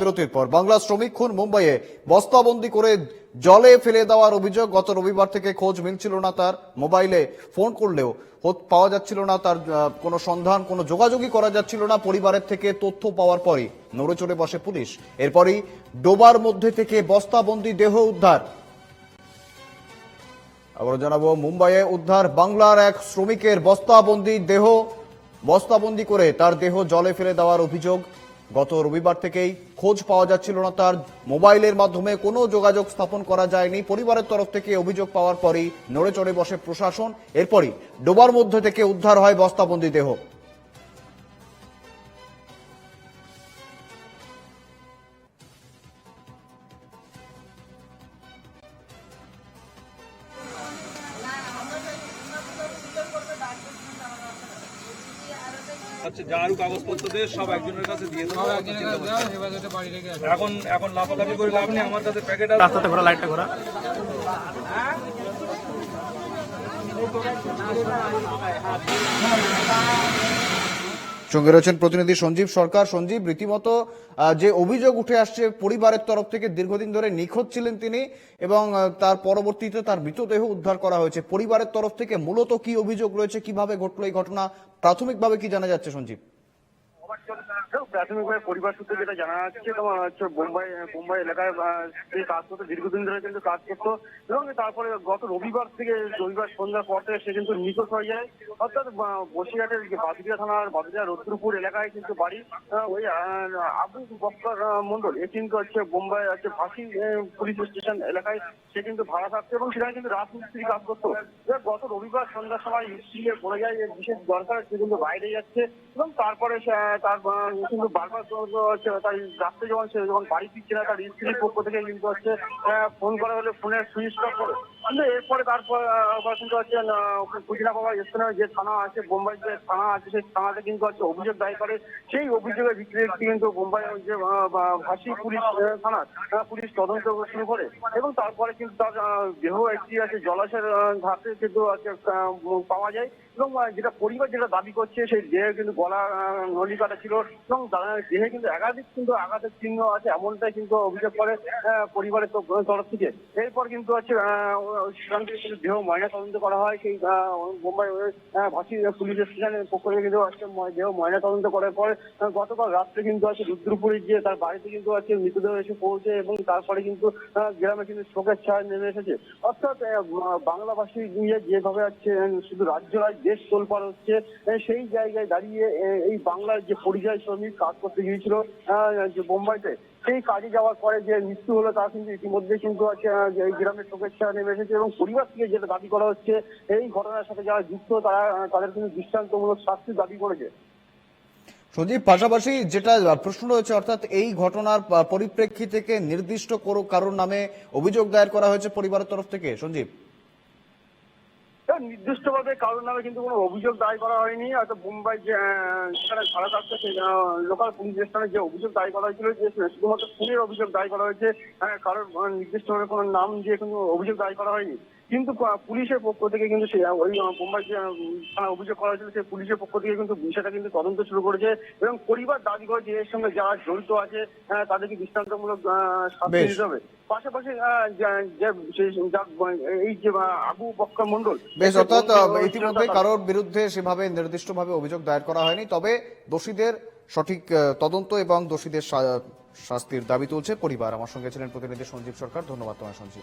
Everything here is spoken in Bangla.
বিরতির পর বাংলা শ্রমিক খুন মুম্বাইয়ে বস্তাবন্দি করে জলে ফেলে দেওয়ার অভিযোগ গত রবিবার থেকে খোঁজ মিলছিল না তার। মোবাইলে ফোন করলেও পাওয়া যাচ্ছিল না, তার কোনো সন্ধান, কোনো যোগাযোগই করা যাচ্ছিল না পরিবারের থেকে তথ্য পাওয়ার পরই। নড়ে চড়ে বসে পুলিশ। এরপরই ডোবার মধ্যে থেকে বস্তাবন্দি দেহ উদ্ধার। আবার জানাব, মুম্বাইয়ে উদ্ধার বাংলার এক শ্রমিকের বস্তাবন্দি দেহ। বস্তাবন্দি করে তার দেহ জলে ফেলে দেওয়ার অভিযোগ গত রবিবার থেকেই খোঁজ পাওয়া যাচ্ছিল না তার। মোবাইলের মাধ্যমে কোনো যোগাযোগ স্থাপন করা যায়নি। পরিবারের তরফ থেকে অভিযোগ পাওয়ার পরই নড়ে চড়ে বসে প্রশাসন। এরপরই ডোবার মধ্যে থেকে উদ্ধার হয় বস্তাবন্দি দেহ। আচ্ছা যারও কাগজপত্র দিয়ে সব একজনের কাছে দিয়ে দেবো। দাও, হেফাজতে বাড়ি রেখে আসো। এখন এখন লাফালাফি করে লাভ নেই আমার কাছে প্যাকেট আছে। রাস্তাতে ঘোরা লাইটটা ঘোরা। সঙ্গে রয়েছেন প্রতিনিধি সঞ্জীব সরকার। সঞ্জীব, রীতিমতো যে অভিযোগ উঠে আসছে পরিবারের তরফ থেকে, দীর্ঘদিন ধরে নিখোঁজ ছিলেন তিনি এবং তার পরবর্তীতে তার মৃতদেহ উদ্ধার করা হয়েছে। পরিবারের তরফ থেকে মূলত কি অভিযোগ রয়েছে, কীভাবে ঘটলো এই ঘটনা? প্রাথমিকভাবে কি জানা যাচ্ছে সঞ্জীব? প্রাথমিকভাবে পরিবার সূত্রে যেটা জানা যাচ্ছে তোমার হচ্ছে বোম্বাই বোম্বাই এলাকায় কাজ করতো, দীর্ঘদিন ধরে কিন্তু কাজ করতো। এবং তারপরে গত রবিবার থেকে রবিবার সন্ধ্যার পর থেকে সে কিন্তু নিখোঁজ হয়ে যায়। অর্থাৎ বসিরহাটের যে বাদুরিয়া থানার বাদুরিয়া রুদ্রপুর এলাকায় কিন্তু বাড়ি ওই আবু বক্কর মন্ডল এ কিন্তু হচ্ছে বোম্বাই, হচ্ছে ফাঁসি পুলিশ স্টেশন এলাকায় সে কিন্তু ভাড়া থাকতো এবং সেখানে কিন্তু রাজমিস্ত্রি কাজ করতো। গত রবিবার সন্ধ্যার সময় স্ত্রীকে পড়ে যায় বিশেষ দরকার, সে কিন্তু বাইরে যাচ্ছে এবং তারপরে তার কিন্তু বারবার হচ্ছে তাই রাত্রে যখন সে যখন বাড়ি ফিরছে না, তার স্ত্রীর পক্ষ থেকে কিন্তু হচ্ছে ফোন করা হলে ফোনের সুইচ অফ এরপরে তারপর কিন্তু হচ্ছে কুচিনা বাবা স্থানীয় যে থানা আছে, বোম্বাই যে থানা আছে, সেই থানাতে কিন্তু হচ্ছে অভিযোগ দায়ের করে। সেই অভিযোগের ভিত্তিতে কিন্তু বোম্বাই যে ভাসি পুলিশ থানা পুলিশ তদন্ত শুরু করে এবং তারপরে কিন্তু তার দেহ একটি আছে, জলাশয়ের ঘাটে কিন্তু পাওয়া যায় এবং যেটা পরিবার যেটা দাবি করছে, সেই দেহে কিন্তু গলা নলি কাটা ছিল এবং দেহে কিন্তু একাধিক কিন্তু আঘাতের চিহ্ন আছে, এমনটাই কিন্তু অভিযোগ করে পরিবারের তরফ থেকে। এরপর কিন্তু হচ্ছে দেহ ময়না তদন্ত করা হয়, সেই ভাসি স্টেশনের পক্ষ থেকে কিন্তু ম- দেহ ময়না তদন্ত করার পর গতকাল রাত্রে কিন্তু আছে তার বাড়িতে কিন্তু আছে মৃতদেহ এসে পৌঁছে এবং তারপরে কিন্তু গ্রামে কিন্তু শোকের ছায়া নেমে এসেছে। অর্থাৎ বাংলাভাষী নিয়ে যেভাবে আছে শুধু রাজ্য নয়, দেশ তোলপাড় হচ্ছে সেই জায়গায় দাঁড়িয়ে এই বাংলার যে পরিযায়ী শ্রমিক কাজ করতে গিয়েছিল যে বোম্বাইতে সেই কাজে যাওয়ার পরে যে মৃত্যু হলো, তা কিন্তু ইতিমধ্যে কিন্তু আছে গ্রামের শোকের ছায়া নেমে এসেছে এবং পরিবার থেকে যেটা দাবি করা হচ্ছে, এই ঘটনার সাথে যারা যুক্ত, তারা, তাদের কিন্তু দৃষ্টান্তমূলক শাস্তির দাবি করেছে। সঞ্জীব পাশাপাশি যেটা প্রশ্ন রয়েছে, অর্থাৎ এই ঘটনার পরিপ্রেক্ষিতে নির্দিষ্ট কারোর নামে অভিযোগ দায়ের করা হয়েছে পরিবারের তরফ থেকে? সঞ্জীব নির্দিষ্ট ভাবে কারোর নামে কিন্তু কোনো অভিযোগ দায়ের করা হয়নি। হয়তো মুম্বাই যেখানে ভাড়া সেই লোকাল পুলিশ স্টেশনে যে অভিযোগ দায়ের করা হয়েছিল, যে শুধুমাত্র খুনের অভিযোগ দায়ের করা হয়েছে কারোর নির্দিষ্ট ভাবে কোনো নাম দিয়ে কোনো অভিযোগ দায়ের করা হয়নি। কিন্তু পুলিশের পক্ষ থেকে কিন্তু সেই ওই মুম্বাই যে অভিযোগ করা হয়েছিল সেই পুলিশের পক্ষ থেকে কিন্তু বিষয়টা কিন্তু তদন্ত শুরু করেছে এবং পরিবার দাবি করে যে এর সঙ্গে যারা জড়িত আছে তাদেরকে দৃষ্টান্তমূলক শাস্তি দিতে হবে। পাশাপাশি আহ, যে- যে- সেই- যা- এই যে আবু বক্কর মন্ডল বেশ অর্থাৎ বন্দী আহ, হয়েছিল ইতিমধ্যে কারোর বিরুদ্ধে সেভাবে নির্দিষ্টভাবে অভিযোগ দায়ের করা হয়নি তবে দোষীদের সঠিক তদন্ত এবং দোষীদের শাস্তির দাবি তুলছে পরিবার। আমার সঙ্গে ছিলেন প্রতিনিধি সঞ্জীব সরকার। ধন্যবাদ তোমার সঞ্জীব।